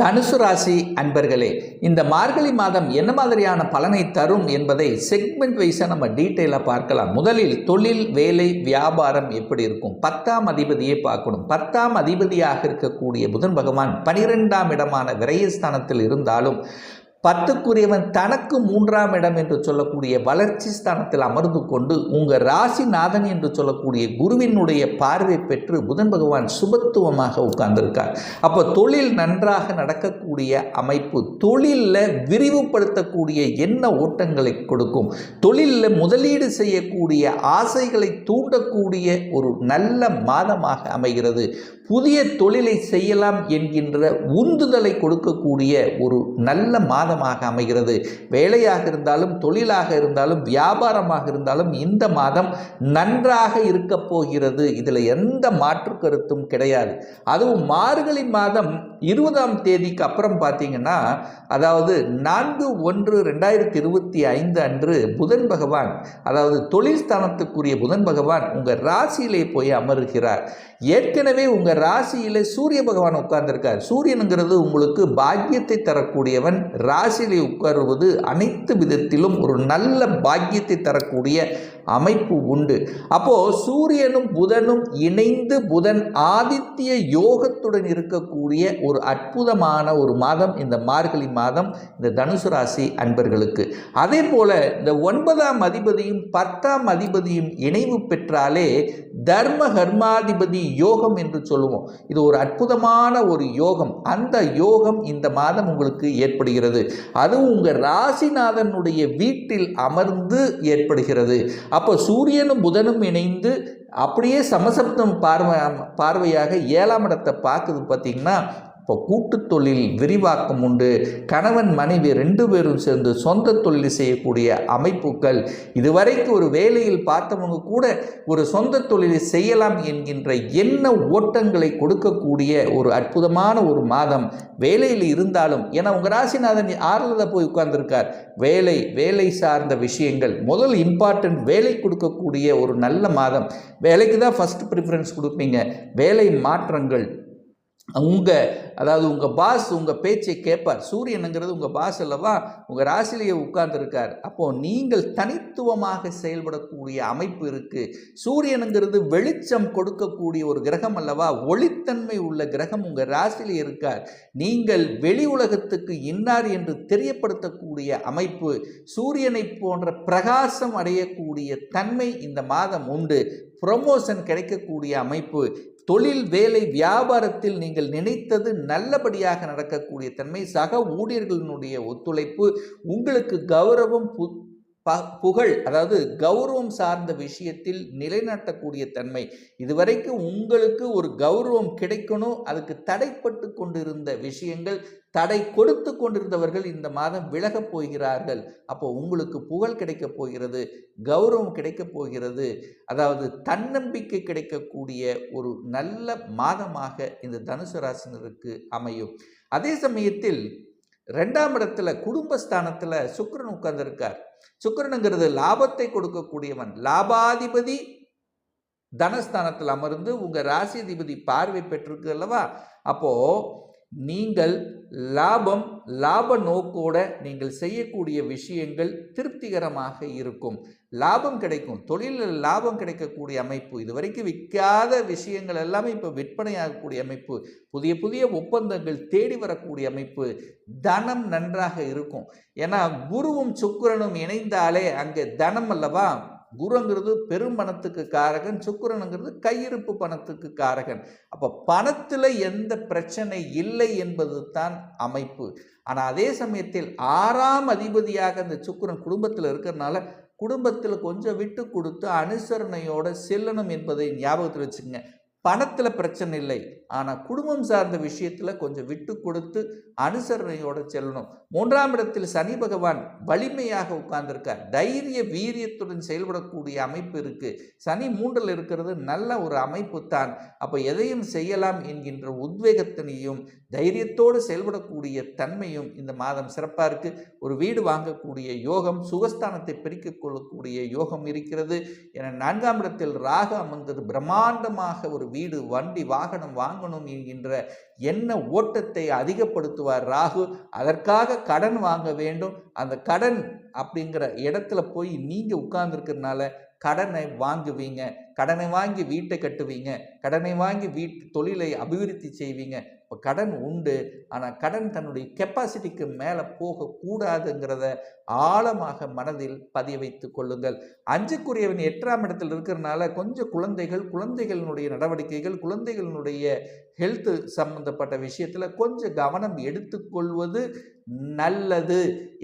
தனுசு ராசி அன்பர்களே இந்த மார்கழி மாதம் என்ன மாதிரியான பலனை தரும் என்பதை செக்மெண்ட் வைஸாக நம்ம டீட்டெயிலாக பார்க்கலாம். முதலில் தொழில் வேலை வியாபாரம் எப்படி இருக்கும்? பத்தாம் அதிபதியை பார்க்கணும். பத்தாம் அதிபதியாக இருக்கக்கூடிய புதன் பகவான் பனிரெண்டாம் இடமான விரயஸ்தானத்தில் இருந்தாலும் பத்துக்குரியவன் தனக்கு மூன்றாம் இடம் என்று சொல்லக்கூடிய வளர்ச்சி ஸ்தானத்தில் அமர்ந்து கொண்டு உங்கள் ராசிநாதன் என்று சொல்லக்கூடிய குருவினுடைய பார்வை பெற்று புதன் பகவான் சுபத்துவமாக உட்கார்ந்திருக்கார். அப்போ தொழில் நன்றாக நடக்கக்கூடிய அமைப்பு தொழிலில் விரிவுபடுத்தக்கூடிய என்ன ஓட்டங்களை கொடுக்கும். தொழிலில் முதலீடு செய்யக்கூடிய ஆசைகளை தூண்டக்கூடிய ஒரு நல்ல மாதமாக அமைகிறது. புதிய தொழிலை செய்யலாம் என்கின்ற உந்துதலை கொடுக்கக்கூடிய ஒரு நல்ல மாதம் மாதமாக அமைகிறது. வேலையாக இருந்தாலும் தொழிலாக இருந்தாலும் வியாபாரமாக இருந்தாலும் இந்த மாதம் நன்றாக இருக்க போகிறது. இதில் எந்த மாற்று கருத்தும் கிடையாது. அதுவும் மார்கழி மாதம் இருபதாம் தேதிக்கு அப்புறம் பார்த்தீங்கன்னா அதாவது நான்கு ஒன்று ரெண்டாயிரத்தி இருபத்தி ஐந்து அன்று புதன் பகவான் அதாவது தொழில் ஸ்தானத்துக்குரிய புதன் பகவான் உங்கள் ராசியிலே போய் அமருகிறார். ஏற்கனவே உங்கள் ராசியில் சூரிய பகவான் உட்கார்ந்திருக்கார். சூரியனுங்கிறது உங்களுக்கு பாக்கியத்தை தரக்கூடியவன். ராசியிலே உட்காருவது அனைத்து விதத்திலும் ஒரு நல்ல பாக்கியத்தை தரக்கூடிய அமைப்பு உண்டு. அப்போ சூரியனும் புதனும் இணைந்து புதன் ஆதித்ய யோகத்துடன் இருக்கக்கூடிய ஒரு ஒரு அற்புதமான ஒரு மாதம் இந்த மார்கழி மாதம் இந்த தனுசு ராசி அன்பர்களுக்கு. அதே போல் இந்த ஒன்பதாம் அதிபதியும் பத்தாம் அதிபதியும் இணைவு பெற்றாலே தர்ம கர்மாதிபதி யோகம் என்று சொல்லுவோம். இது ஒரு அற்புதமான ஒரு யோகம். அந்த யோகம் இந்த மாதம் உங்களுக்கு ஏற்படுகிறது. அதுவும் உங்கள் ராசிநாதனுடைய வீட்டில் அமர்ந்து ஏற்படுகிறது. அப்போ சூரியனும் புதனும் இணைந்து அப்படியே சமசப்தம் பார்வை பார்வையாக ஏழாம் இடத்தை பார்க்குது பார்த்திங்கன்னா இப்போ கூட்டு தொழில் விரிவாக்கம் உண்டு. கணவன் மனைவி ரெண்டு பேரும் சேர்ந்து சொந்த தொழில் செய்யக்கூடிய அமைப்புகள். இதுவரைக்கும் ஒரு வேலையில் பார்த்தவங்க கூட ஒரு சொந்த தொழிலை செய்யலாம் என்கின்ற என்ன ஓட்டங்களை கொடுக்கக்கூடிய ஒரு அற்புதமான ஒரு மாதம் வேலையில் இருந்தாலும். ஏன்னா உங்கள் ராசிநாதன் ஆறில் தான் போய் உட்கார்ந்துருக்கார். வேலை வேலை சார்ந்த விஷயங்கள் முதல் இம்பார்ட்டன்ட் வேலை கொடுக்கக்கூடிய ஒரு நல்ல மாதம். வேலைக்கு தான் ஃபஸ்ட் ப்ரிஃபரன்ஸ் கொடுப்பீங்க. வேலை மாற்றங்கள். உங்கள் அதாவது உங்கள் பாஸ் உங்கள் பேச்சை கேட்பார். சூரியனுங்கிறது உங்கள் பாஸ் அல்லவா? உங்கள் ராசிலேயே உட்கார்ந்துருக்கார். அப்போது நீங்கள் தனித்துவமாக செயல்படக்கூடிய அமைப்பு இருக்குது சூரியனுங்கிறது வெளிச்சம் கொடுக்கக்கூடிய ஒரு கிரகம் அல்லவா? ஒளித்தன்மை உள்ள கிரகம் உங்கள் ராசியிலே இருக்கார். நீங்கள் வெளி உலகத்துக்கு இன்னார் என்று தெரியப்படுத்தக்கூடிய அமைப்பு. சூரியனை போன்ற பிரகாசம் அடையக்கூடிய தன்மை இந்த மாதம் உண்டு. ப்ரொமோஷன் கிடைக்கக்கூடிய அமைப்பு தொழில் வேலை வியாபாரத்தில் நீங்கள் நினைத்தது நல்லபடியாக நடக்கக்கூடிய தன்மை சக ஊழியர்களினுடைய ஒத்துழைப்பு உங்களுக்கு கௌரவம் ப புகழ் அதாவது கௌரவம் சார்ந்த விஷயத்தில் நிலைநாட்டக்கூடிய தன்மை. இதுவரைக்கும் உங்களுக்கு ஒரு கௌரவம் கிடைக்கணும் அதுக்கு தடைப்பட்டு கொண்டிருந்த விஷயங்கள் தடை கொடுத்து கொண்டிருந்தவர்கள் இந்த மாதம் விலகப் போகிறார்கள். அப்போ உங்களுக்கு புகழ் கிடைக்கப் போகிறது கௌரவம் கிடைக்கப் போகிறது. அதாவது தன்னம்பிக்கை கிடைக்கக்கூடிய ஒரு நல்ல மாதமாக இந்த தனுசு ராசினருக்கு அமையும். அதே சமயத்தில் ரெண்டாம் இடத்துல குடும்பஸ்தானத்தில் சுக்கரன் உட்கார்ந்துருக்கார். சுக்கரனுங்கிறது லாபத்தை கொடுக்கக்கூடியவன். லாபாதிபதி தனஸ்தானத்தில் அமர்ந்து உங்கள் ராசிதிபதி பார்வை பெற்றிருக்கு அல்லவா? அப்போது நீங்கள் லாபம் லாப நோக்கோட நீங்கள் செய்யக்கூடிய விஷயங்கள் திருப்திகரமாக இருக்கும். லாபம் கிடைக்கும். தொழிலில் லாபம் கிடைக்கக்கூடிய அமைப்பு. இது வரைக்கும் விற்காத விஷயங்கள் எல்லாமே இப்போ விற்பனையாகக்கூடிய அமைப்பு. புதிய புதிய ஒப்பந்தங்கள் தேடி வரக்கூடிய அமைப்பு. தனம் நன்றாக இருக்கும். ஏன்னா குருவும் சுக்கரனும் இணைந்தாலே அங்கே தனம் அல்லவா? குருங்கிறது பெரும் பணத்துக்கு காரகன் சுக்கிரனுங்கிறது கையிருப்பு பணத்துக்கு காரகன். அப்போ பணத்தில் எந்த பிரச்சனை இல்லை என்பது தான் அமைப்பு. ஆனால் அதே சமயத்தில் ஆறாம் அதிபதியாக அந்த சுக்கிரன் குடும்பத்தில் இருக்கிறனால குடும்பத்தில் கொஞ்சம் விட்டு கொடுத்து அனுசரணையோடு செல்லணும் என்பதை ஞாபகத்தில் வச்சுக்கோங்க. பணத்தில் பிரச்சனை இல்லை. ஆனால் குடும்பம் சார்ந்த விஷயத்தில் கொஞ்சம் விட்டு கொடுத்து அனுசரணையோடு செல்லணும். மூன்றாம் இடத்தில் சனி பகவான் வலிமையாக உட்கார்ந்துருக்கார். தைரிய வீரியத்துடன் செயல்படக்கூடிய அமைப்பு இருக்குது சனி மூன்றில் இருக்கிறது நல்ல ஒரு அமைப்பு தான். அப்போ எதையும் செய்யலாம் என்கின்ற உத்வேகத்தினையும் தைரியத்தோடு செயல்படக்கூடிய தன்மையும் இந்த மாதம் சிறப்பாக இருக்குது ஒரு வீடு வாங்கக்கூடிய யோகம் சுகஸ்தானத்தை பிரிக்க கொள்ளக்கூடிய யோகம் இருக்கிறது. என நான்காம் இடத்தில் ராக அமர்ந்தது பிரம்மாண்டமாக ஒரு வீடு வண்டி வாகனம் வாங்கணும் என்கின்ற எண்ண ஓட்டத்தை அதிகப்படுத்துவார் ராகு. அதற்காக கடன் வாங்க வேண்டும். அந்த கடன் அப்படிங்கிற இடத்துல போய் நீங்கள் உட்கார்ந்துருக்கிறதுனால கடனை வாங்குவீங்க கடனை வாங்கி வீட்டை கட்டுவீங்க கடனை வாங்கி வீட்டு தொழிலை அபிவிருத்தி செய்வீங்க. இப்போ கடன் உண்டு ஆனால் கடன் தன்னுடைய கெப்பாசிட்டிக்கு மேலே போகக்கூடாதுங்கிறத ஆழமாக மனதில் பதிய வைத்து கொள்ளுங்கள். அஞ்சுக்குரியவன் எட்டாம் இடத்தில் இருக்கிறனால கொஞ்சம் குழந்தைகள் குழந்தைகளினுடைய நடவடிக்கைகள் குழந்தைகளினுடைய ஹெல்த்து சம்பந்தப்பட்ட விஷயத்தில் கொஞ்சம் கவனம் எடுத்துக்கொள்வது நல்லது.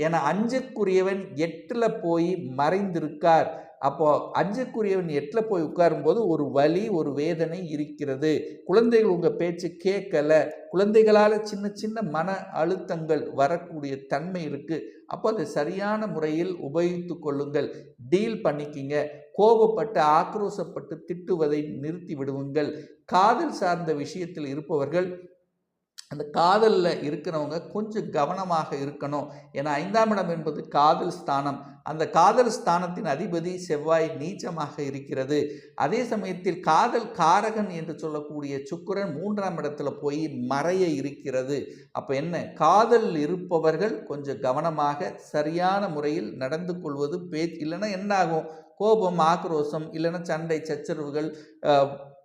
என அஞ்சுக்குரியவன் எட்டில் போய் மறைந்திருக்கார். அப்போது அஞ்சுக்குரியவன் எட்டில் போய் உட்காரும்போது ஒரு வலி ஒரு வேதனை இருக்கிறது. குழந்தைகள் உங்கள் பேச்சு கேட்கலை. குழந்தைகளால் சின்ன சின்ன மன அழுத்தங்கள் வரக்கூடிய தன்மை இருக்குது அப்போ அதை சரியான முறையில் உபயோகித்து கொள்ளுங்கள். டீல் பண்ணிக்கிங்க. கோபப்பட்டு ஆக்ரோசப்பட்டு திட்டுவதை நிறுத்தி விடுவுங்கள் காதல் சார்ந்த விஷயத்தில் இருப்பவர்கள் அந்த காதலில் இருக்கிறவங்க கொஞ்சம் கவனமாக இருக்கணும். ஏன்னா ஐந்தாம் இடம் என்பது காதல் ஸ்தானம். அந்த காதல் ஸ்தானத்தின் அதிபதி செவ்வாய் நீச்சமாக இருக்கிறது. அதே சமயத்தில் காதல் காரகன் என்று சொல்லக்கூடிய சுக்கிரன் மூன்றாம் இடத்துல போய் மறைய இருக்கிறது. அப்போ என்ன? காதல் இருப்பவர்கள் கொஞ்சம் கவனமாக சரியான முறையில் நடந்து கொள்வது பேச்சு இல்லைன்னா என்ன ஆகும் கோபம் ஆக்ரோஷம் இல்லைன்னா சண்டை சச்சரவுகள்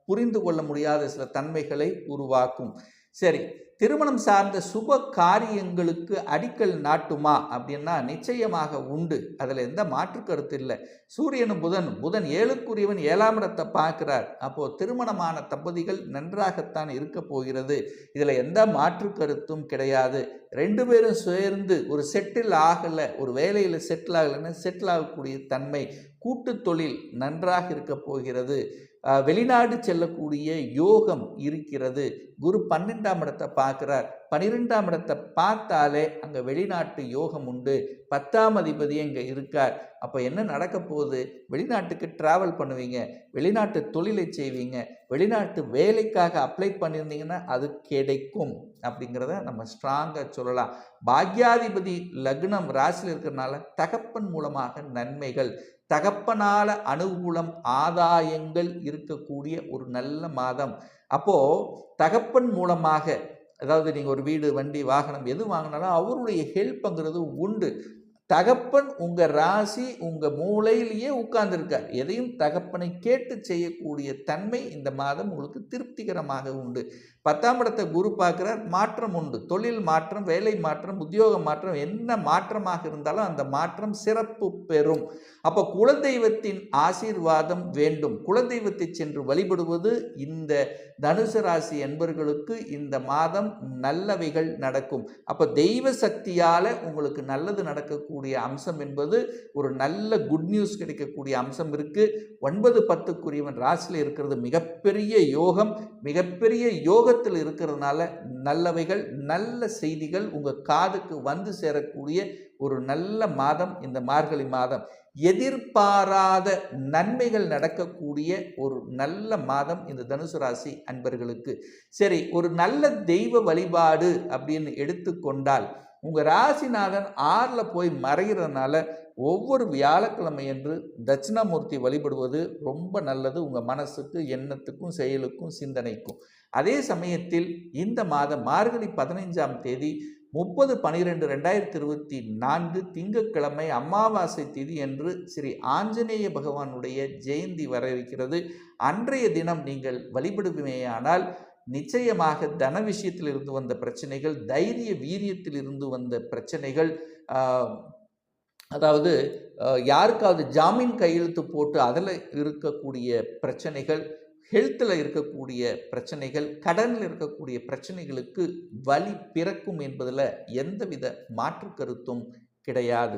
புரிந்து கொள்ள முடியாத சில தன்மைகளை உருவாக்கும். சரி திருமணம் சார்ந்த சுப காரியங்களுக்கு அடிக்கல் நாட்டுமா அப்படின்னா நிச்சயமாக உண்டு. அதில் எந்த மாற்று கருத்து இல்லை. சூரியனும் புதன் புதன் ஏழுக்குரியவன் ஏழாம் இடத்தை பார்க்கிறார். அப்போது திருமணமான தம்பதிகள் நன்றாகத்தான் இருக்க போகிறது. இதில் எந்த மாற்று கருத்தும் கிடையாது. ரெண்டு பேரும் சேர்ந்து ஒரு செட்டில் ஆகலை ஒரு வேலையில் செட்டில் ஆகலைன்னு செட்டில் ஆகக்கூடிய தன்மை கூட்டு தொழில் நன்றாக இருக்க போகிறது. வெளிநாடு செல்லக்கூடிய யோகம் இருக்கிறது. குரு பன்னெண்டாம் இடத்தை பார்க்குறார். பன்னிரெண்டாம் இடத்தை பார்த்தாலே அங்கே வெளிநாட்டு யோகம் உண்டு. பத்தாம் அதிபதி அங்கே இருக்கார். அப்போ என்ன நடக்க போகுது? வெளிநாட்டுக்கு ட்ராவல் பண்ணுவீங்க. வெளிநாட்டு தொழிலை செய்வீங்க. வெளிநாட்டு வேலைக்காக அப்ளை பண்ணியிருந்தீங்கன்னா அது கிடைக்கும் அப்படிங்கிறத நம்ம ஸ்ட்ராங்காக சொல்லலாம். பாக்யாதிபதி லக்னம் ராசியில் இருக்கிறனால தகப்பன் மூலமாக நன்மைகள் தகப்பனால அனுகூலம் ஆதாயங்கள் இருக்கக்கூடிய ஒரு நல்ல மாதம். அப்போ தகப்பன் மூலமாக அதாவது நீங்கள் ஒரு வீடு வண்டி வாகனம் எது வாங்கினாலும் அவருடைய ஹெல்ப்ங்கிறது உண்டு. தகப்பன் உங்கள் ராசி உங்கள் மூளையிலேயே உட்கார்ந்துருக்கார். எதையும் தகப்பனை கேட்டு செய்யக்கூடிய தன்மை இந்த மாதம் உங்களுக்கு திருப்திகரமாக உண்டு. பத்தாம் இடத்தை குரு பார்க்குறார் மாற்றம் உண்டு. தொழில் மாற்றம் வேலை மாற்றம் உத்தியோக மாற்றம் என்ன மாற்றமாக இருந்தாலும் அந்த மாற்றம் சிறப்பு பெறும். அப்போ குலதெய்வத்தின் ஆசீர்வாதம் வேண்டும். குலதெய்வத்தை சென்று வழிபடுவது இந்த தனுசு ராசி என்பர்களுக்கு இந்த மாதம் நல்லவைகள் நடக்கும். அப்போ தெய்வ சக்தியால் உங்களுக்கு நல்லது நடக்கக்கூடிய அம்சம் என்பது ஒரு நல்ல குட் நியூஸ் கிடைக்கக்கூடிய அம்சம் இருக்குது ஒன்பது பத்துக்குரியவன் ராசியில் இருக்கிறது மிகப்பெரிய யோகம். மிகப்பெரிய யோகத்தில் இருக்கிறதுனால நல்லவைகள் நல்ல செய்திகள் உங்கள் காதுக்கு வந்து சேரக்கூடிய ஒரு நல்ல மாதம் இந்த மார்கழி மாதம். எதிர்பாராத நன்மைகள் நடக்கக்கூடிய ஒரு நல்ல மாதம் இந்த தனுசு ராசி அன்பர்களுக்கு. சரி ஒரு நல்ல தெய்வ வழிபாடு அப்படின்னு எடுத்துக்கொண்டால் உங்கள் ராசிநாதன் ஆறில் போய் மறைகிறதுனால ஒவ்வொரு வியாழக்கிழமையன்று தட்சிணாமூர்த்தி வழிபடுவது ரொம்ப நல்லது. உங்கள் மனசுக்கு எண்ணத்துக்கும் செயலுக்கும் சிந்தனைக்கும். அதே சமயத்தில் இந்த மாதம் மார்கழி பதினைஞ்சாம் தேதி முப்பது பனிரெண்டு ரெண்டாயிரத்தி இருபத்தி நான்கு திங்கட்கிழமை அமாவாசை திதி என்று ஸ்ரீ ஆஞ்சநேய பகவானுடைய ஜெயந்தி வர இருக்கிறது. அன்றைய தினம் நீங்கள் வழிபடுவேயானால் நிச்சயமாக தன விஷயத்தில் இருந்து வந்த பிரச்சனைகள் தைரிய வீரியத்தில் இருந்து வந்த பிரச்சனைகள் அதாவது யாருக்காவது ஜாமீன் கையெழுத்து போட்டு அதில் இருக்கக்கூடிய பிரச்சனைகள் ஹெல்த்தில் இருக்கக்கூடிய பிரச்சனைகள் கடனில் இருக்கக்கூடிய பிரச்சனைகளுக்கு வழி பிறக்கும் என்பதில் எந்தவித மாற்று கருத்தும் கிடையாது.